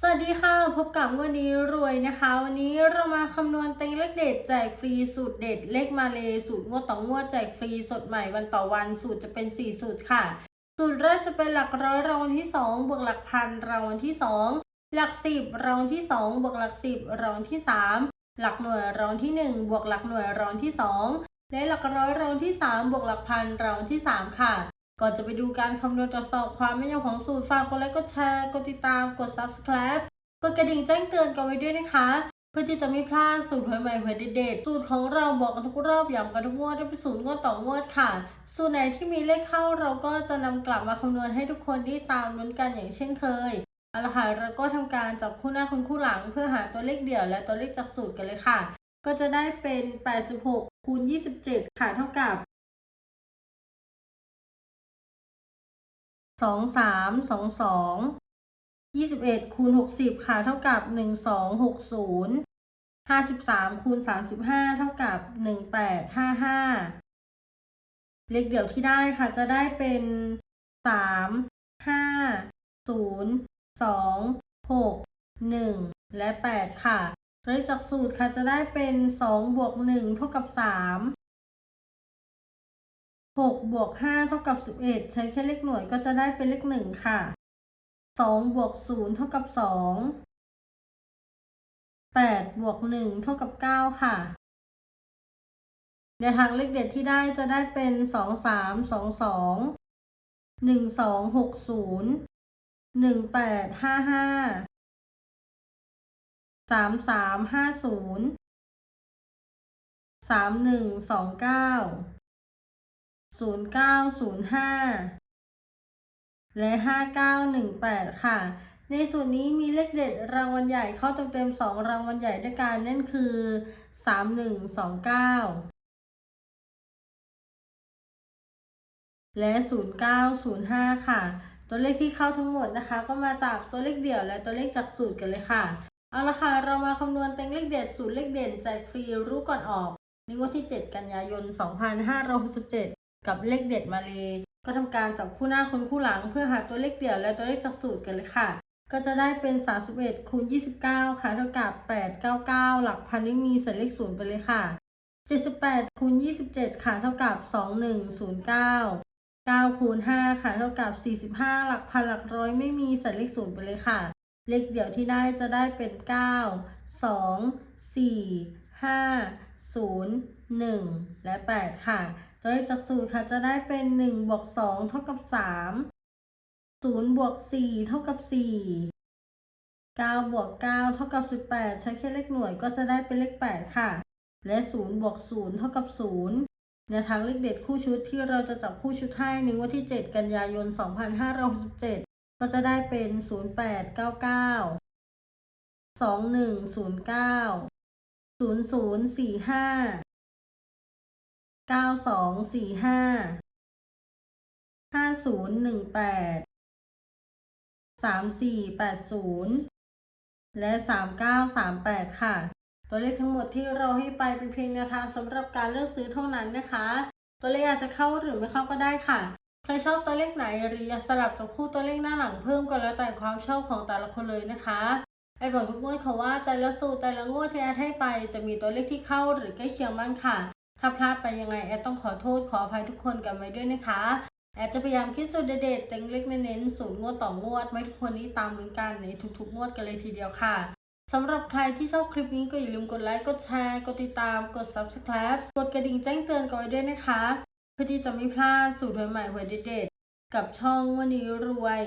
สวัสดีค่ะ พบกับงวันนี้รวยนะคะ วันนี้เรามาคำนวณเต็งเลขเด็ดแจกฟรีสูตรเด็ด เลขมาเลยสูตรงวดต่องวดแจกฟรีสดใหม่วันต่อวันสูตรจะเป็น 4 สูตรค่ะ สูตรแรกจะเป็นหลักร้อยรางวัลที่ 2 บวกหลักพันรางวัลที่ 2 หลักสิบรางวัลที่ 2 บวกหลักสิบรางวัลที่ 3 หลักหน่วยรางวัลที่ 1 บวกหลักหน่วยรางวัลที่ 2 และหลักร้อยรางวัลที่ 3 บวกหลักพันรางวัลที่ 3 ค่ะ ก่อนจะไปดูการคำนวณตรวจสอบความแม่นยำของสูตรฝากกดไลค์กดแชร์กดติดตามกด subscribe กดกระดิ่งแจ้งเตือนกันไว้ด้วยนะคะ เพื่อที่จะไม่พลาดสูตรหวยใหม่หวยเด็ดๆสูตรของเราบอกกันทุกรอบย้ำกันทุกงวดจะเป็นสูตรงวดต่องวดค่ะ สูตรไหนที่มีเลขเข้าเราก็จะนำกลับมาคำนวณให้ทุกคนได้ตามลุ้นกันอย่างเช่นเคยเอาละค่ะเราก็ทำการจับคู่หน้าคุณคู่หลัง เพื่อหาตัวเลขเดี่ยวและตัวเลขจากสูตรกันเลยค่ะ ก็จะได้เป็น 86คูณ27 ค่ะเท่ากับ สองสามสองสองยี่สิบเอ็ดคูณหกสิบค่ะเท่ากับหนึ่งสองหกศูนย์ห้าสิบสามคูณสามสิบห้าเท่ากับหนึ่งแปดห้าห้าเลขเดี่ยวที่ได้ค่ะจะได้เป็นสามห้าศูนย์สองหกหนึ่งและแปดค่ะเลขจากสูตรค่ะจะได้เป็นสองบวกหนึ่งเท่ากับสาม หกบวกห้าเท่ากับสิบเอ็ดใช้แค่เลขหน่วยก็จะได้เป็นเลขหนึ่งค่ะสองบวกศูนย์เท่ากับสองแปดบวกหนึ่งเท่ากับเก้าค่ะในทางเลขเด็ดที่ได้จะได้เป็นสองสามสองสองหนึ่งสองหก ศูนย์หนึ่งแปดห้าห้าสามสามห้าศูนย์สามหนึ่งสองเก้าศูนย์ห้าและห้าเก้าหนึ่งแปดค่ะ ในส่วนนี้มีเลขเด็ดรางวัลใหญ่เข้าเต็มๆสองรางวัลใหญ่ด้วยกันนั่นคือสามหนึ่งสองเก้าและศูนย์เก้าศูนย์ห้าค่ะ ตัวเลขที่เข้าทั้งหมดนะคะ ก็มาจากตัวเลขเดี่ยวและตัวเลขจากสูตรกันเลยค่ะ เอาละค่ะ เรามาคำนวณเต็งเลขเด็ดสูตรเลขเด่นแจกฟรีรู้ก่อนออกในงวดที่ 7 กันยายน 2567 กับเลขเด็ดมาเลย ก็ทำการจับคู่หน้าคนคู่หลัง เพื่อหาตัวเลขเดี่ยวและตัวเลขจากสูตรกันเลยค่ะ ก็จะได้เป็น 31คูณ29 ค่ะ เท่ากับ 899 หลักพันไม่มีเศษเลขศูนย์ไปเลยค่ะ 78คูณ27 ค่ะ เท่ากับ 2109 9คูณ5ค่ะ เท่ากับ 45 หลักพันหลักร้อยไม่มีเศษเลขศูนย์ไปเลยค่ะ เลขเดี่ยวที่ได้จะได้เป็น 9 2 4 5 0 1 และ 8 ค่ะ ตัวเลขจากสูตรค่ะจะได้เป็น1บวก2เท่ากับ 3 0บวก4เท่ากับ 4 9บวก9เท่ากับ 18 ใช้แค่เลขหน่วยก็จะได้เป็นเลข 8 ค่ะ และ 0 บวก 0 เท่ากับ0ในทางเลขเด็ดคู่ชุดที่เราจะจับคู่ชุดให้ในงวดที่ 7 กันยายน 2567 ก็จะได้เป็น 0899 2109ศูนย์ศูนย์สี่ห้า เก้าสองสี่ห้าห้าศูนย์หนึ่งแปดสามสี่แปดศูนย์และสามเก้าสามแปดค่ะ ตัวเลขทั้งหมดที่เราให้ไปเป็นเพียงแนวทางสำหรับการเลือกซื้อเท่านั้นนะคะ ตัวเลขอาจจะเข้าหรือไม่เข้าก็ได้ค่ะใครชอบตัวเลขไหนหรืออยากสลับกับคู่ตัวเลขหน้าหลังเพิ่มก็แล้วแต่ความชอบของแต่ละคนเลยนะคะไอ้บอกทุกงวดเขาว่าแต่ละสูตรแต่ละงวดที่แอดให้ไปจะมีตัวเลขที่เข้าหรือใกล้เคียงบ้างค่ะ ถ้าพลาดไปยังไงแอดต้องขอโทษขออภัยทุกคนกันไว้ด้วยนะคะ แอดจะพยายามคิดสูตรเด็ดๆเต็งเล็กเน้นๆสูตรงวดต่องวดไม่ทุกคนนี้ตามลุ้นกันในทุกๆงวดกันเลยทีเดียวค่ะสำหรับใครที่ชอบคลิปนี้ก็อย่าลืมกดไลค์ กดแชร์ กดติดตาม กด subscribe กดกระดิ่งแจ้งเตือนกันไว้ด้วยนะคะ เพื่อที่จะไม่พลาดสูตรใหม่ๆหวยเด็ดๆกับช่องวันนี้รวย